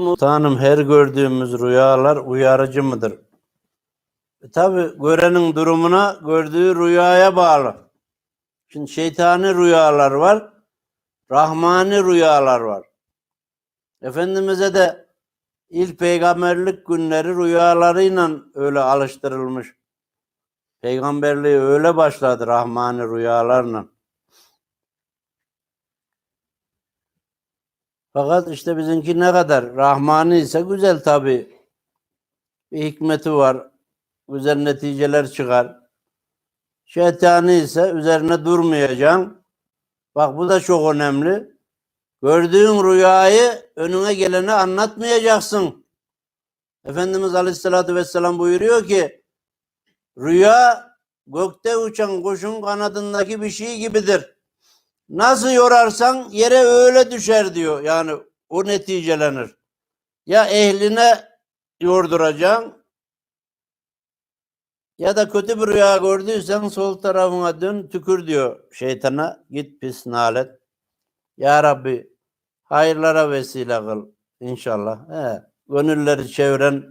Sultanım her gördüğümüz rüyalar uyarıcı mıdır? E, tabi görenin durumuna gördüğü rüyaya bağlı. Şimdi şeytani rüyalar var, rahmani rüyalar var. Efendimiz'e de ilk peygamberlik günleri rüyalarıyla öyle alıştırılmış. Peygamberliği öyle başladı rahmani rüyalarla. Fakat işte bizimki ne kadar rahmani ise güzel tabi. Bir hikmeti var. Güzel neticeler çıkar. Şeytani ise üzerine durmayacaksın. Bak bu da çok önemli. Gördüğün rüyayı önüne gelene anlatmayacaksın. Efendimiz Aleyhisselatü Vesselam buyuruyor ki rüya gökte uçan kuşun kanadındaki bir şey gibidir. Nasıl yorarsan yere öyle düşer diyor. Yani o neticelenir. Ya ehline yorduracaksın ya da kötü bir rüya gördüysen sol tarafına dön tükür diyor şeytana. Git pis nalet. Ya Rabbi hayırlara vesile kıl inşallah. He, gönülleri çeviren,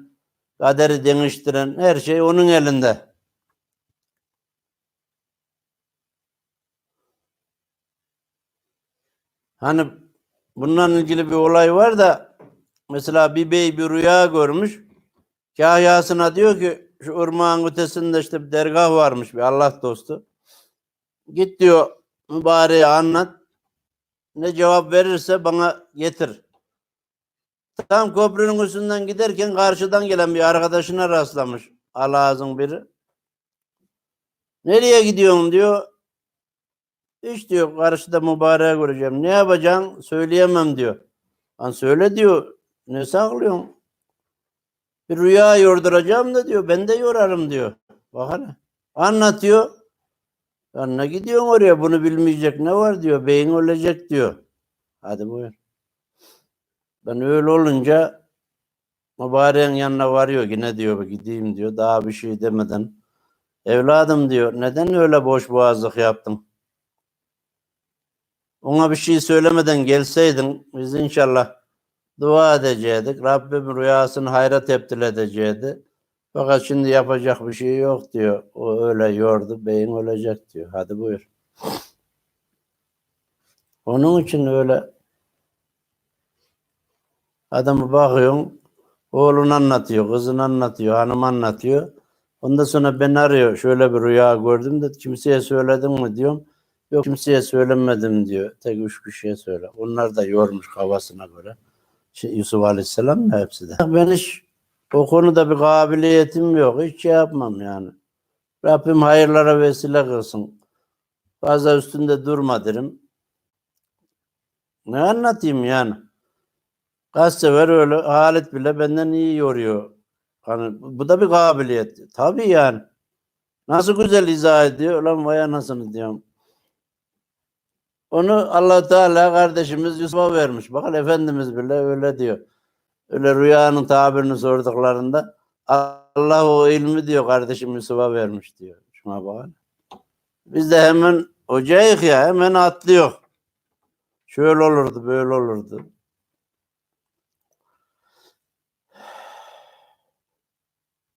kaderi değiştiren her şey onun elinde. Hani bununla ilgili bir olay var da mesela bir bey bir rüya görmüş. Kahyasına diyor ki şu ırmağın ötesinde işte bir dergah varmış bir Allah dostu. Git diyor mübareğe anlat. Ne cevap verirse bana getir. Tam köprünün üstünden giderken karşıdan gelen bir arkadaşına rastlamış. Alazın biri. Nereye gidiyorsun diyor. Hiç diyor karşıda mübareğe göreceğim. Ne yapacaksın? Söyleyemem diyor. Lan söyle diyor. Ne saklıyorsun? Bir rüya yorduracağım da diyor. Ben de yorarım diyor. Bak hele. Anlatıyor. Lan ne gidiyorsun oraya? Bunu bilmeyecek ne var diyor. Beyin ölecek diyor. Hadi buyur. Ben öyle olunca mübareğin yanına varıyor. Yine diyor gideyim diyor. Daha bir şey demeden. Evladım diyor. Neden öyle boş boğazlık yaptın? Ona bir şey söylemeden gelseydin biz inşallah dua edecektik. Rabbim rüyasını hayra tebdil edecekti. Fakat şimdi yapacak bir şey yok diyor. O öyle yordu, beyin ölecek diyor. Hadi buyur. Onun için öyle adamı bakıyorsun, oğlunu anlatıyor, kızını anlatıyor, hanım anlatıyor. Ondan sonra ben arıyor, şöyle bir rüya gördüm de kimseye söyledim mi diyorum. Yok kimseye söylemedim diyor. Tek üç kişiye söyle. Onlar da yormuş kafasına göre. Şey, Yusuf Aleyhisselam da hepsi de. Ben hiç o konuda bir kabiliyetim yok. Hiç şey yapmam yani. Rabbim hayırlara vesile kılsın. Fazla üstünde durma derim. Ne anlatayım yani? Kaç sefer öyle Halit bile benden iyi yoruyor. Hani bu da bir kabiliyet. Tabii yani. Nasıl güzel izah ediyor. Lan vay anasını diyorum. Onu allah Teala kardeşimiz Yusuf'a vermiş. Bakın Efendimiz bile öyle diyor. Öyle rüyanın tabirini sorduklarında Allah o ilmi diyor kardeşim Yusuf'a vermiş diyor. Şuna bakın. Biz de hemen hocayık ya hemen atlıyor. Şöyle olurdu böyle olurdu.